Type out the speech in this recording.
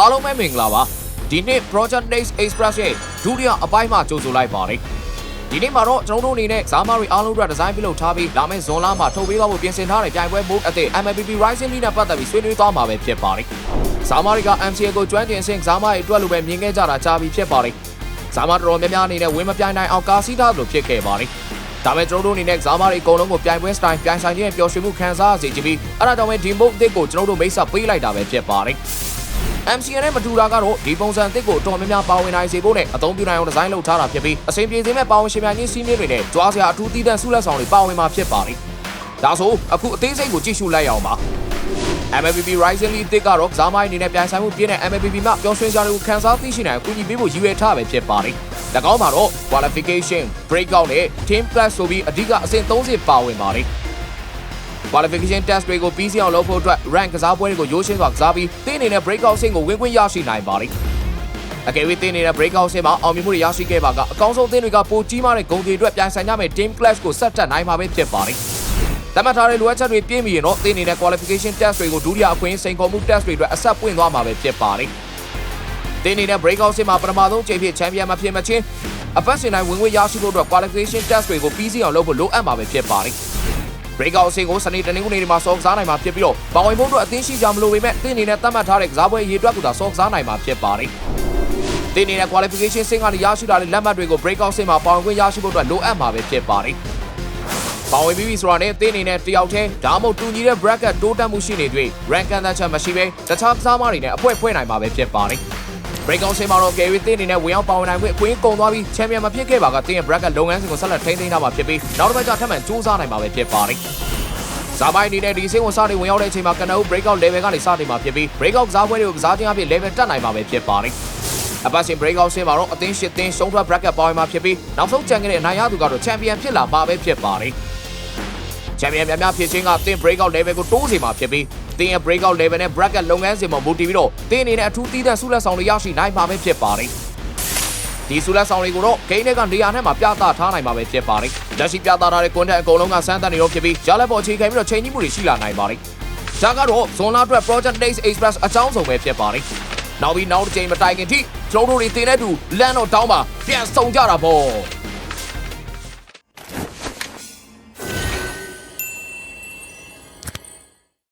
အားလုံးပဲမင်္ဂလာပါဒီနေ့ Project Next Express ရဲ့ဒုတိယအပိုင်းမှာကြိုဆိုလိုက်ပါတယ်ဒီနေ့မှာတော့ကျွန်တော်တို့အနေနဲ့ဇာမာရီအားလုံးအတွက်ဒီဇိုင်းပြုလုပ်ထားပြီးလာမယ့်ဇွန်လမှာထုတ်ပေးသွားဖို့ပြင်ဆင်ထားတဲ့ပြိုင်ပွဲ mode အသစ် MLBB Rising League နဲ့ပတ်သက်ပြီးဆွေးနွေးသွားမှာပဲဖြစ်ပါတယ်ဇာမာရီက MCA ကိုကျွမ်းကျင်စင်ဇာမာရီအတွက်လိုပဲမြင်ခဲ့ကြတာကြာပြီဖြစ်ပါတယ်ဇာမာတော်တော်များများအနေနဲ့ဝင်းမပြိုင်နိုင်အောင်ကာစီးထားသလိုဖြစ်ခဲ့ပါတယ်ဒါပေမဲ့ကျွန်တော်တို့အနေနဲ့ဇာမာရီအကုန်လုံးကိုပြိုင်ပွဲစတိုင်ပြိုင်ဆိုင်ခြင်းနဲ့ပျော်ရွှင်မှုခံစားစေချင်ပြီးအဲ့ဒါကြောင့်ပဲဒီ mode အသစ်ကိုကျွန်တော်တို့မိတ်ဆက်ပေးလိုက်တာပဲဖြစ်ပါတယ် MCN နဲ့မတူတာကတော့ဒီပုံစံအသစ်ကိုအတော်များများပါဝင်နိုင်စေဖို့နဲ့အသုံးပြုနိုင်အောင်ဒီဇိုင်းလုပ်ထားတာဖြစ်ပြီးအစဉ်ပြေစေမဲ့ပါဝင်ရှင်များချင်းစီးမြင့်တွေနဲ့ကြွားစရာအထူးသီးသန့်ဆုလက်ဆောင်တွေပါဝင်မှာဖြစ်ပါတယ်။ဒါဆိုအခုအသေးစိတ်ကိုကြည့်ရှုလိုက်ရအောင်ပါ။ MLBB Rising League တစ်ကတော့ဇာမိုင်းအနေနဲ့ပြိုင်ဆိုင်မှုပြည့်တဲ့ MLBB မှာပျော်ရွှင်စရာတွေကိုခန်းစားသိရှိနိုင်အကူအညီပေးဖို့ရည်ရွယ်ထားပဲဖြစ်ပါတယ်။၎င်းမှာတော့ qualification, breakout နဲ့ team plus ဆိုပြီးအဓိကအဆင့်30ပါဝင်ပါတယ်။ qualification test တွေကိုပြီးစီအောင်လုပ်ဖို့အတွက် rank ကစားပွဲတွေကိုရိုးရှင်းစွာကစားပြီးတင်းနေတဲ့ breakout ဆင့်ကိုဝင်ခွင့်ရရှိနိုင်ပါတယ်။အကယ်၍တင်းနေတဲ့ breakout ဆင့်မှာအောင်မြင်မှုတွေရရှိခဲ့ပါကအကောင်းဆုံးတင်းတွေကပိုကြီးမားတဲ့ဂုဏ်တွေအတွက်ပြိုင်ဆိုင်ကြမယ့် team clash ကိုဆက်တက်နိုင်မှာပဲဖြစ်ပါတယ်။တမတ်ထားတဲ့လိုအပ်ချက်တွေပြည့်မီရင်တော့တင်းနေတဲ့ qualification test တွေကိုဒုတိယအခွင့်စိန်ခေါ်မှု test တွေအတွက်အဆက်ပွင့်သွားမှာပဲဖြစ်ပါတယ်။တင်းနေတဲ့ breakout ဆင့်မှာပထမဆုံးချိန်ဖြစ် champion မဖြစ်မချင်းအပတ်စဉ်တိုင်းဝင်ခွင့်ရရှိဖို့အတွက် qualification test တွေကိုပြီးစီအောင်လုပ်ဖို့လိုအပ်မှာပဲဖြစ်ပါ တယ်။ breakout အဆင့်ကိုစနေတနင်္ဂနွေနေ့မှာစောကစားနိုင်မှာဖြစ်ပြီးတော့ပါဝင်ဖို့အတွက်အသင်းရှိကြမလို့ပေမဲ့တင်းနေတဲ့သတ်မှတ်ထားတဲ့ကစားပွဲရေတွက်ကိုသာစောကစားနိုင်မှာဖြစ်ပါတယ်။တင်းနေတဲ့ qualification ဆင့်ကနေရရှိလာတဲ့လက်မှတ်တွေကို breakout ဆင့်မှာပါဝင်ခွင့်ရရှိဖို့အတွက်လိုအပ်မှာပဲဖြစ်ပါတယ်။ပါဝင်ပြီးပြီဆိုတာနဲ့တင်းနေတဲ့တယောက်တည်းဒါမှမဟုတ်တူညီတဲ့ bracket တိုးတက်မှုရှိနေတွေ့ rank ကန်သက်ချက်မရှိဘဲတခြားကစားမတွေနဲ့အဖွဲဖွဲနိုင်မှာပဲဖြစ်ပါတယ်။ breakout ဆင်းမှာတော့ Gary တင်းအနေနဲ့ဝင်ရောက်ပါဝင်နိုင်ခွင့်အခွင့်အရေးကုန်သွားပြီး champion မဖြစ်ခဲ့ပါကတင်းရဲ့ bracket လုပ်ငန်းစဉ်ကိုဆက်လက်ထိန်းသိမ်းထားမှာဖြစ်ပြီးနောက်တစ်ပတ်ကျထပ်မံစူးစမ်းနိုင်မှာပဲဖြစ်ပါတယ်။ဇာမိုင်းအနေနဲ့ဒီဆင်းကိုစတင်ဝင်ရောက်တဲ့အချိန်မှာကနအုပ် breakout level ကနေစတင်မှာဖြစ်ပြီး breakout ကစားပွဲတွေကိုကစားခြင်းအပြင် level တက်နိုင်မှာပဲဖြစ်ပါတယ်။အပတ်စဉ် breakout ဆင်းမှာတော့အသင်းရှစ်သင်းရှုံးထွက် bracket ပါဝင်မှာဖြစ်ပြီးနောက်ဆုံးကြံခဲ့တဲ့အနိုင်ရသူကတော့ champion ဖြစ်လာမှာပဲဖြစ်ပါတယ်။ champion များများဖြစ်ခြင်းကသင် breakout level ကိုတိုးစေမှာဖြစ်ပြီးသင်ရဲ့ breakout level နဲ့ bracket လုပ်ငန်းစဉ်မှာမူတည်ပြီးတော့သင်အနေနဲ့အထူးသီးသန့်ဆုလက်ဆောင်တွေရရှိနိုင်မှာပဲဖြစ်ပါတယ်ဒီဆုလက်ဆောင်တွေကိုတော့ဂိမ်းထဲကနေရာနဲ့မှာပြသထားနိုင်မှာပဲဖြစ်ပါတယ်လက်ရှိပြသထားတဲ့ content အကုန်လုံးကစမ်းသပ်နေတော့ဖြစ်ပြီးကြားလက်ပေါ်အခြေခံပြီးတော့ချိန်ကြီးမှုတွေရှိလာနိုင်ပါတယ်ဒါကတော့ဇွန်လအတွက် Project Days Express အကြောင်းစုံပဲဖြစ်ပါတယ်နောက်ပြီးနောက်တစ်ချိန်မတိုင်ခင်ထိကျွန်တော်တို့တွေတင်တဲ့တူလမ်းတော့တောင်းပါပြန်ဆောင်ကြတာပေါ့